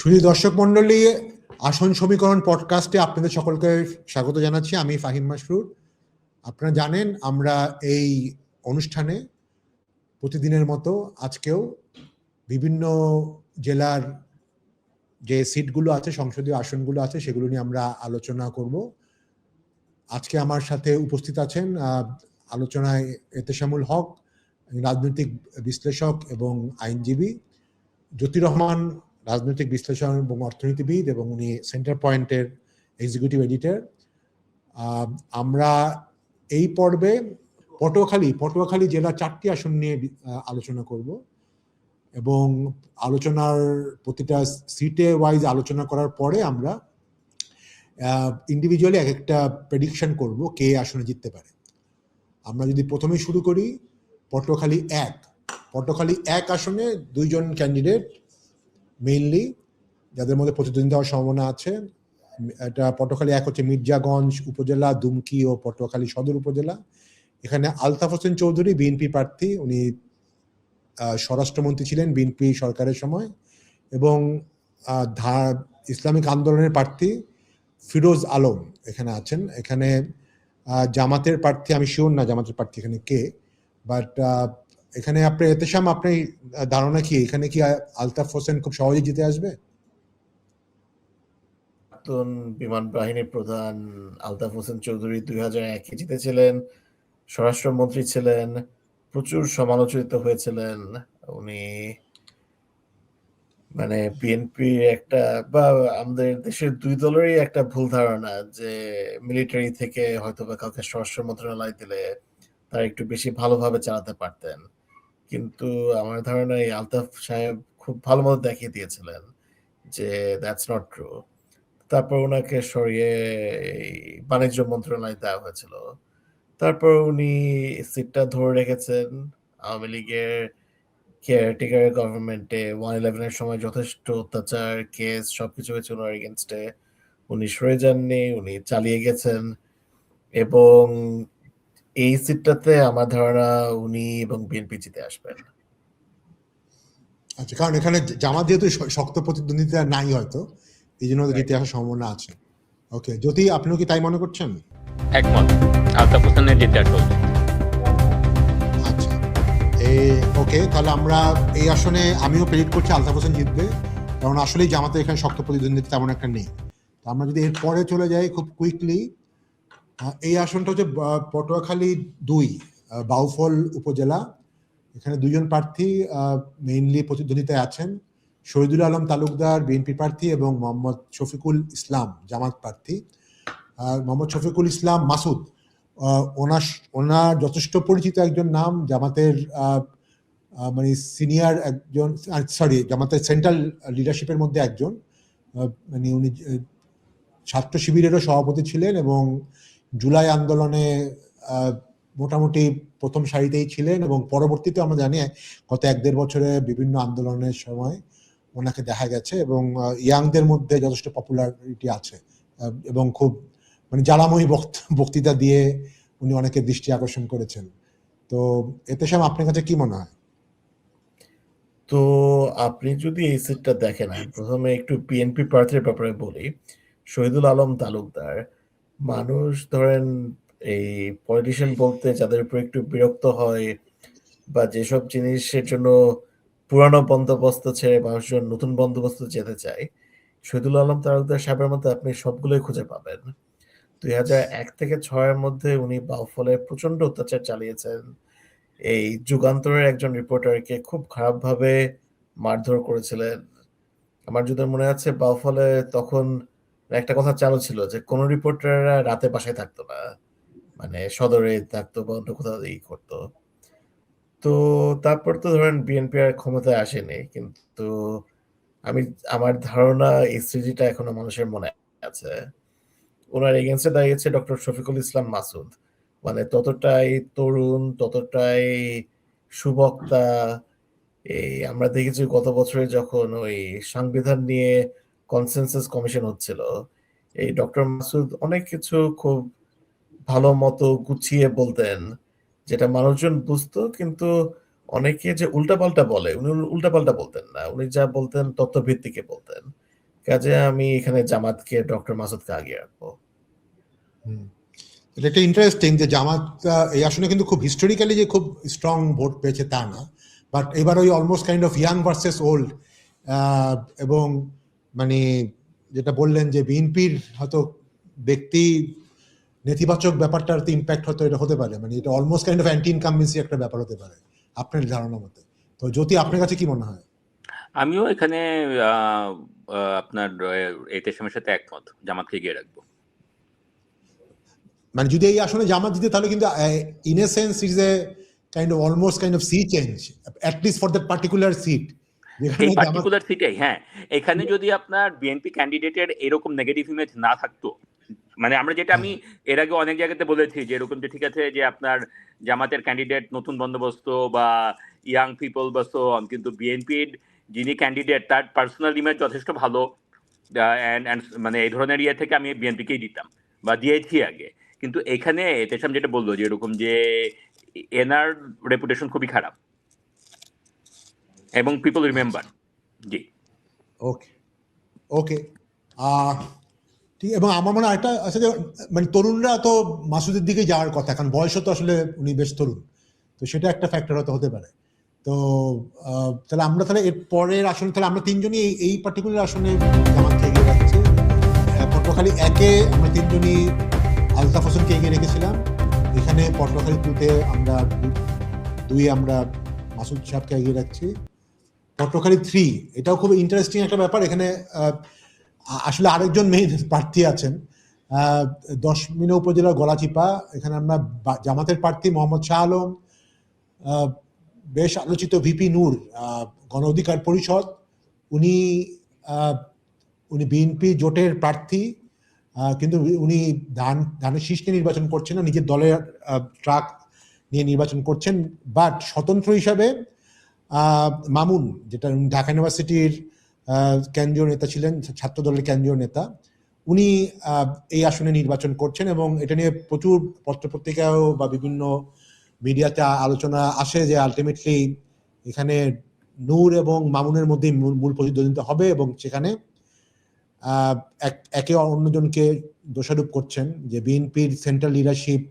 শুধু দর্শক মন্ডলী আসন সমীকরণ পডকাস্টে আপনাদের সকলকে স্বাগত জানাচ্ছি। আমি ফাহিম মাসরুর। আপনারা জানেন, আমরা এই অনুষ্ঠানে প্রতিদিনের মতো আজকেও বিভিন্ন জেলার যে সিটগুলো আছে, সংসদীয় আসনগুলো আছে, সেগুলো নিয়ে আমরা আলোচনা করব। আজকে আমার সাথে উপস্থিত আছেন আলোচনায় এতেশামুল হক, রাজনৈতিক বিশ্লেষক এবং আইনজীবী জ্যোতি রহমান রাজনৈতিক বিশ্লেষণ এবং অর্থনীতিবিদ এবং উনি সেন্টার পয়েন্টের এক্সিকিউটিভ এডিটর আমরা এই পর্বে পটুয়াখালী পটুয়াখালী জেলা চারটি আসন নিয়ে আলোচনা করব এবং আলোচনার প্রতিটা সিটে ওয়াইজ আলোচনা করার পরে আমরা ইন্ডিভিজুয়ালি এক একটা প্রেডিকশন করব কে আসনে জিততে পারে। আমরা যদি প্রথমে শুরু করি, পটুয়াখালী এক। পটুয়াখালী এক আসনে দুইজন ক্যান্ডিডেট মেইনলি যাদের মধ্যে প্রতিদ্বন্দ্বিতা হওয়ার সম্ভাবনা আছে, এটা পটুয়াখালী এক হচ্ছে মির্জাগঞ্জ উপজেলা, দুমকি ও পটুয়াখালী সদর উপজেলা। এখানে আলতাফ হোসেন চৌধুরী, বিএনপি প্রার্থী, উনি স্বরাষ্ট্রমন্ত্রী ছিলেন বিএনপি সরকারের সময়। এবং ইসলামিক আন্দোলনের প্রার্থী ফিরোজ আলম এখানে আছেন। এখানে জামাতের প্রার্থী, আমি শিওর না জামাতের প্রার্থী এখানে কে বাট এখানে আপনি, এতেশাম আপনি ধারণা কি? এখানে কি আলতাফ হোসেন খুব সহজে জিতে আসবে? বিমান বাহিনীর প্রধান আলতাফ হোসেন চৌধুরী দুই হাজার একে জিতেছিলেন। স্বরাষ্ট্রমন্ত্রী ছিলেন, প্রচুর সমালোচিত হয়েছিলেন। উনি মানে বিএনপি একটা বা আমাদের দেশের দুই দলেরই একটা ভুল ধারণা যে মিলিটারি থেকে হয়তো বা কাউকে স্বরাষ্ট্র মন্ত্রণালয় দিলে তারা একটু বেশি ভালোভাবে চালাতে পারতেন। কিন্তু আমার ধারণা এই আলতাফ সাহেব খুব ভালো মতো দেখিয়ে দিয়েছিলেন যে দ্যাটস নট ট্রু তারপর ওনাকে সরিয়ে বাণিজ্য মন্ত্রণালয় দেওয়া হয়েছিল। তারপর উনি সিটটা ধরে রেখেছেন। আওয়ামী লীগের কেয়ারটেকার গভর্নমেন্টে ওয়ান ইলেভেনের সময় যথেষ্ট অত্যাচার কেস সবকিছু হয়েছে ওনার এগেনস্টে উনি সরে যাননি, উনি চালিয়ে গেছেন এবং এই সিটটাতে আমার ধারণা উনি এবং বিএনপি জিতে আসবেন। আচ্ছা কারণ এখানে জামাত যেহেতু শক্ত প্রতিদ্বন্দ্বিতা নাই হয়তো এই জন্য জিতে আসার সম্ভাবনা আছে। ওকে যদি আপনিও কি তাই মনে করছেন? একমত। আলতাফ হোসেনের জিতে আসল আচ্ছা ওকে তাহলে আমরা এই আসনে আমিও প্রেডিক্ট করছি আলতাফ হোসেন জিতবে কারণ আসলেই জামাতে এখানে শক্ত প্রতিদ্বন্দ্বিতা তেমন একটা নেই। তো আমরা যদি এর পরে চলে যাই খুব কুইকলি এই আসনটা হচ্ছে পটুয়াখালী দুই বাউফল উপজেলা। এখানে দুজন প্রার্থী মেইনলি প্রতিদ্বন্দ্বিতায় আছেন। শহীদুল আলম তালুকদার, বিএনপি প্রার্থী এবং মোহাম্মদ শফিকুল ইসলাম জামাত প্রার্থী। মোহাম্মদ শফিকুল ইসলাম মাসুদ ওনার ওনার যথেষ্ট পরিচিত একজন নাম, জামাতের মানে সিনিয়র একজন সরি জামাতের সেন্ট্রাল লিডারশিপের মধ্যে একজন। মানে উনি ছাত্র শিবিরেরও সভাপতি ছিলেন এবং জুলাই আন্দোলনে মোটামুটি প্রথম সারিতেই ছিলেন এবং পরবর্তীতে আমরা জানি গত এক দেড় বছরে বিভিন্ন আন্দোলনের সময় ওনাকে দেখা গেছে এবং ইয়াংদের মধ্যে যথেষ্ট পপুলারিটি আছে। এবং খুব মানে জ্বালাময়ী বক্ত- বক্তৃতা দিয়ে উনি অনেকের দৃষ্টি আকর্ষণ করেছেন। তো এতে সাম আপনার কাছে কি মনে হয়? তো আপনি যদি এই সিটটা দেখেন প্রথমে একটু বিএনপি প্রার্থীর ব্যাপারে বলি। শহীদুল আলম তালুকদার মানুষ ধরেন এই পলিটিশিয়ান বলতে যাদের উপর একটু বিরক্ত হয় বা যেসব জিনিসের জন্য পুরানো বন্দোবস্ত ছেড়ে মানুষজন নতুন বন্দোবস্ত যেতে চায়, শহীদুল আলম তালুকদার সাহেবের মধ্যে আপনি সবগুলোই খুঁজে পাবেন। দুই হাজার এক থেকে ছয়ের মধ্যে উনি বাউফলে প্রচণ্ড অত্যাচার চালিয়েছেন। এই যুগান্তরের একজন রিপোর্টারকে খুব খারাপভাবে মারধর করেছিলেন। আমার যদি মনে আছে, বাউফলে তখন একটা কথা চালু ছিল যে, কোন রিপোর্টাররা রাতে বাসায় থাকতো না। মানে সদরে থাকতো বা অন্য কোথাও ই করতো। তো তারপর তো ধরেন বিএনপি আর ক্ষমতায় আসেনি, কিন্তু আমি, আমার ধারণা এই স্মৃতিটা এখনও মানুষের মনে আছে। ওনার এগেনস্টে দাঁড়িয়েছে ডক্টর শফিকুল ইসলাম মাসুদ। মানে ততটাই তরুণ, ততটাই সুবক্তা, এই আমরা দেখেছি গত বছরে যখন ওই সংবিধান নিয়ে কনসেনসাস কমিশন হচ্ছিল। এই ডক্টর মাসুদ অনেক কিছু খুব ভালো মতো গুছিয়ে বলতেন, যেটা মানুষজন বুঝতো, কিন্তু অনেকে যে উল্টাপাল্টা বলে, উনি উল্টাপাল্টা বলতেন না। উনি যা বলতেন তথ্য ভিত্তিকে বলতেন। কাজে আমি এখানে জামাতকে ডক্টর মাসুদকে আগিয়ে রাখব। এটা ইন্টারেস্টিং যে জামাত এই আসনে কিন্তু খুব হিস্টোরিক্যালি যে খুব স্ট্রং ভোট পেয়েছে তা না। বাট এবার ওই almost kind of young versus old এবং মানে যেটা বললেন যে বিএনপির হয়তো ব্যক্তি নেতিবাচক ব্যাপারটার তো ইম্প্যাক্ট হয়তো এটা হতে পারে। মানে এটা almost kind of anti incumbency একটা ব্যাপার হতে পারে আপনার ধারণা মতে। তো জ্যোতি আপনার কাছে কি মনে হয়? আমিও এখানে আপনার আহ, এই তেসমের সাথে একমত জামাতকে গিয়ে রাখব। মানে যদি এই আসলে জামাত দিতে তাহলে কিন্তু in a sense is a kind of almost kind of sea change at least for that particular seat এই পার্টিকুলার সিটেই হ্যাঁ। এখানে যদি আপনার বিএনপি ক্যান্ডিডেটের এরকম নেগেটিভ ইমেজ না থাকতো মানে আমরা যেটা আমি এর আগে অনেক জায়গাতে বলেছি যে এরকম যে ঠিক আছে যে আপনার জামাতের ক্যান্ডিডেট নতুন বন্দোবস্ত বা ইয়াং পিপল বা on, কিন্তু বিএনপির যিনি ক্যান্ডিডেট তার পার্সোনাল ইমেজ যথেষ্ট ভালো মানে এই ধরনের ইয়ে থেকে আমি বিএনপিকেই দিতাম বা দিয়েছি আগে। কিন্তু এখানে তেসাম যেটা বলল যে এরকম যে এনার রেপুটেশন খুবই খারাপ। এবং পিপল রিমেম্বার জি। ওকে ওকে ঠিক, এবং আমার মনে হয় একটা যে মানে তরুণরা তো মাসুদের দিকে যাওয়ার কথা, কারণ বয়সও তো আসলে উনি বেশ তরুণ। তো সেটা একটা ফ্যাক্টর হয়তো হতে পারে। তো তাহলে আমরা তাহলে এর পরের আসনে, তাহলে আমরা তিনজনই এই- পার্টিকুলার আসনে জামাতকে এগিয়ে রাখছি পটুয়াখালী একে আমরা তিনজনই আলতাফ হোসেনকে এগিয়ে রেখেছিলাম। এখানে পটুয়াখালী টুতে আমরা দুই আমরা মাসুদ সাহেবকে এগিয়ে রাখছি। পটুয়াখালী থ্রি এটাও খুব ইন্টারেস্টিং একটা ব্যাপার। এখানে আসলে আরেকজন মেইন প্রার্থী আছেন। আহ, দশমিনা উপজেলার গলাচিপা। এখানে আমরা জামাতের প্রার্থী মোহাম্মদ শাহ আলম বেশ আলোচিত ভিপি নূর গণ অধিকার পরিষদ। উনি উনি বিএনপি জোটের প্রার্থী। কিন্তু উনি ধান ধানের শীষ নির্বাচন করছেন না নিজের দলের ট্রাক নিয়ে নির্বাচন করছেন। বাট স্বতন্ত্র হিসাবে মামুন, যেটা ঢাকা ইউনিভার্সিটির কেন্দ্রীয় নেতা ছিলেন ছাত্র দলের কেন্দ্রীয় নেতা, উনি এই আসনে নির্বাচন করছেন এবং এটা নিয়ে প্রচুর পত্রপত্রিকাও বা বিভিন্ন মিডিয়াতে আলোচনা আসে যে আলটিমেটলি এখানে নূর এবং মামুনের মধ্যে মূল প্রতিদ্বন্দ্বিতা হবে এবং সেখানে একে অন্যজনকে দোষারোপ করছেন যে বিএনপির সেন্ট্রাল লিডারশিপ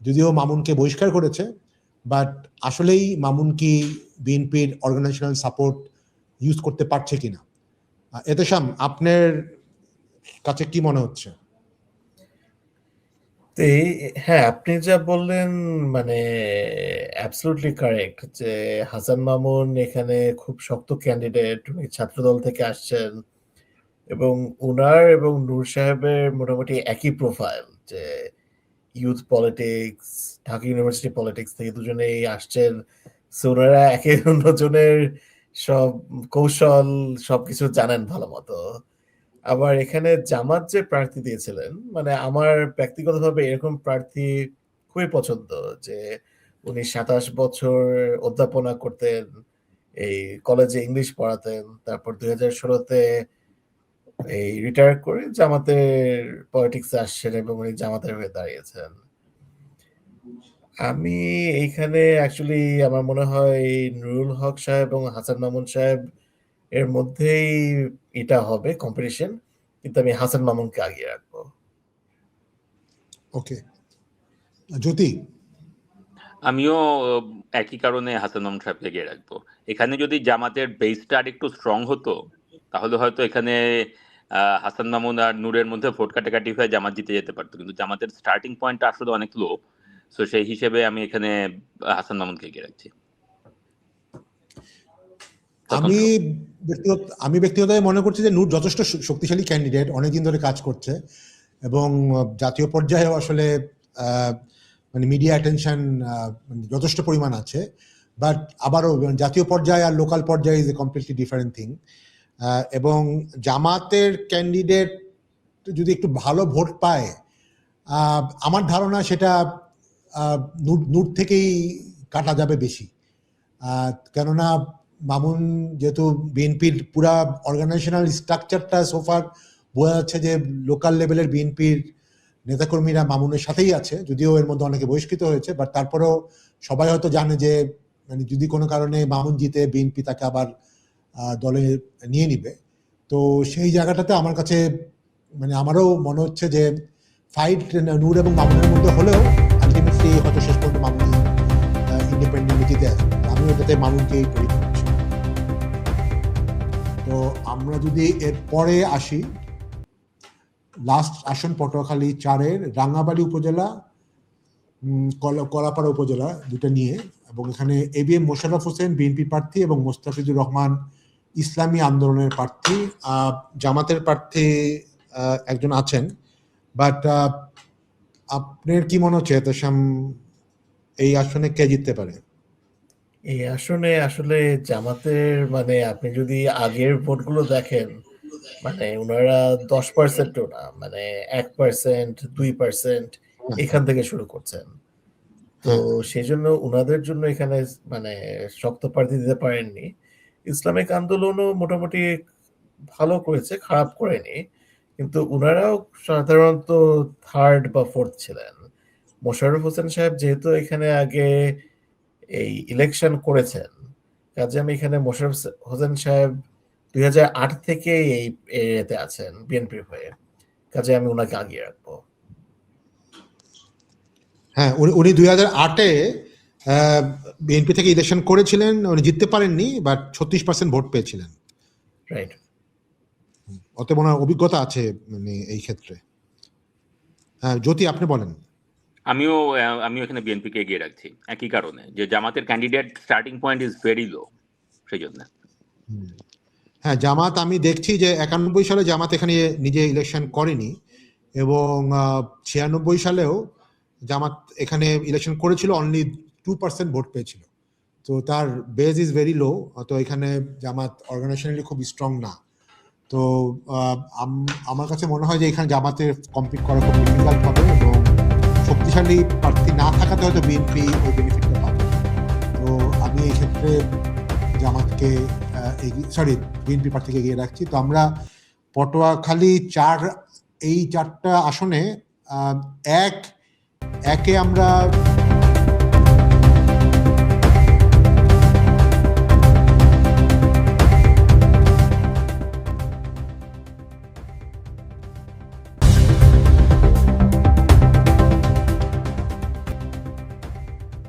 যদিও মামুনকে বহিষ্কার করেছে বাট আসলেই মামুন কি বিএনপির অর্গানাইজেশনাল সাপোর্ট ইউজ করতে পারছে কিনা? এতেশাম, আপনার কাছে কি মনে হচ্ছে? হ্যাঁ আপনি যা বললেন মানে অ্যাবসলুটলি কারেক্ট যে হাসান মামুন এখানে খুব শক্ত ক্যান্ডিডেট উনি ছাত্রদল থেকে আসছেন এবং উনার এবং নূর সাহেবের মোটামুটি একই প্রোফাইল যে youth politics Dhaka university politics থেকে দুজনেই আসছেন সো ওনারা একে অন্যজনের সব কৌশল, সবকিছু জানেন ভালো মতো। আবার এখানে জামাত যে প্রার্থী দিয়েছিলেন মানে আমার ব্যক্তিগতভাবে এরকম প্রার্থী খুবই পছন্দ যে উনি সাতাশ বছর অধ্যাপনা করতেন, এই কলেজে ইংলিশ পড়াতেন, তারপর দুই হাজার ষোলোতে এই রিটায়ার করে জামাতের পলিটিক্সে আসছেন এবং উনি জামাতের হয়ে দাঁড়িয়েছেন। আমি এইখানে অ্যাকচুয়ালি আমার মনে হয় নুরুল হক সাহেব এবং হাসান মামুন সাহেব এর মধ্যেই এটা হবে কম্পিটিশন কিন্তু আমি হাসান মামুনকে আগিয়ে রাখব। ওকে জ্যোতি? আমিও একই কারণে হাসান মামুন সাহেবকে এগিয়ে রাখব। এখানে যদি জামাতের বেসটা আর একটু স্ট্রং হতো তাহলে হয়তো এখানে আহ, হাসান মামুন আর নূরের মধ্যে ভোট কাটাকাটি হয়ে জামাত জিতে যেতে পারতো। কিন্তু জামাতের স্টার্টিং পয়েন্টটা আসলে অনেক লো সো সেই হিসেবে আমি এখানে হাসান মামুনকে এগিয়ে রাখছি। আমি ব্যক্তিগত আমি ব্যক্তিগতভাবে মনে করছি যে নূর যথেষ্ট শক্তিশালী ক্যান্ডিডেট অনেকদিন ধরে কাজ করছে এবং জাতীয় পর্যায়েও আসলে মানে মিডিয়া অ্যাটেনশন যথেষ্ট পরিমাণ আছে। বাট আবারও জাতীয় পর্যায়ে আর লোকাল পর্যায়ে is a completely different thing এবং জামাতের ক্যান্ডিডেট যদি একটু ভালো ভোট পায় আহ, আমার ধারণা সেটা নূর নূর থেকেই কাটা যাবে বেশি। কেননা মামুন যেহেতু বিএনপির পুরা অর্গানাইজেশনাল স্ট্রাকচারটা সোফার বোঝা যাচ্ছে যে লোকাল লেভেলের বিএনপির নেতাকর্মীরা মামুনের সাথেই আছে, যদিও এর মধ্যে অনেকে বহিষ্কৃত হয়েছে বাট তারপরেও সবাই হয়তো জানে যে মানে যদি কোনো কারণে মামুন জিতে বিএনপি তাকে আবার দলে নিয়ে নিবে। তো সেই জায়গাটাতে আমার কাছে মানে আমারও মনে হচ্ছে যে ফাইট নূর এবং মামুনের মধ্যে হলেও আলটিমেটলি হয়তো শেষ পর্যন্ত মামুন ইন্ডিপেন্ডেন্টলি জিতে আসবে আমি ওটাতে মামুনকেই প্রেডিক্ট করছি তো আমরা যদি এর পরে আসি লাস্ট আসন পটুয়াখালী চারের রাঙ্গাবাড়ি উপজেলা কলা- কলাপাড়া উপজেলা দুটো নিয়ে এবং এখানে A B M Mosharraf Hossain BNP প্রার্থী এবং মোস্তাফিজুর রহমান ইসলামী আন্দোলনের প্রার্থী। জামাতের প্রার্থী একজন আছেন। বাট আপনার কি মনে হচ্ছে এতেশাম এই আসনে কে জিততে পারে? এই আসনে আসলে জামাতের মানে আপনি যদি আগের ভোটগুলো দেখেন মানে ওনারা দশ পার্সেন্টও না মানে এক পার্সেন্ট দুই পার্সেন্ট এখান থেকে শুরু করছেন। তো সেই জন্য ওনাদের জন্য এখানে মানে শক্ত প্রার্থী দিতে পারেননি। ইসলামিক আন্দোলনও মোটামুটি ভালো করেছে খারাপ করেনি। কিন্তু ওনারাও সাধারণত থার্ড বা ফোর্থ ছিলেন। মোশাররফ হোসেন সাহেব যেহেতু এখানে আগে এই ইলেকশন করেছেন কাজে আমি এখানে মোশাররফ হোসেন সাহেব দুই আট থেকে এই এরিয়াতে আছেন বিএনপির হয়ে। কাজে আমি ওনাকে আগিয়ে রাখব। হ্যাঁ উনি উনি দুই হাজার আটে বিএনপি থেকে ইলেকশন করেছিলেন উনি জিততে পারেননি বাট ছত্রিশ পার্সেন্ট ভোট পেয়েছিলেন। রাইট অতএব ওনার অভিজ্ঞতা আছে মানে এই ক্ষেত্রে। হ্যাঁ জ্যোতি আপনি বলেন। আমিও আমি এখানে বিএনপিকে এগিয়ে রাখছি একই কারণে যে জামাতের candidate starting point is very low সেই জন্য। হ্যাঁ জামাত আমি দেখছি যে একানব্বই সালে জামাত এখানে নিজে ইলেকশন করেনি এবং ছিয়ানব্বই সালেও জামাত এখানে ইলেকশন করেছিল অনলি টু পার্সেন্ট ভোট পেয়েছিল। তো তার বেজ ইজ ভেরি লো তো এখানে জামাত অর্গানাইজেশনালি খুব স্ট্রং না। তো আমার কাছে মনে হয় যে এখানে জামাতের কমপ্লিট করা খুব ডিফিকাল্ট হবে এবং শক্তিশালী প্রার্থী না থাকাতে হয়তো বিএনপি ওই বেনিফিটটা পাবে। তো আমি এই ক্ষেত্রে জামাতকে সরি বিএনপি প্রার্থীকে এগিয়ে রাখছি। তো আমরা পটুয়াখালী চার, এই চারটা আসনে এক, একে আমরা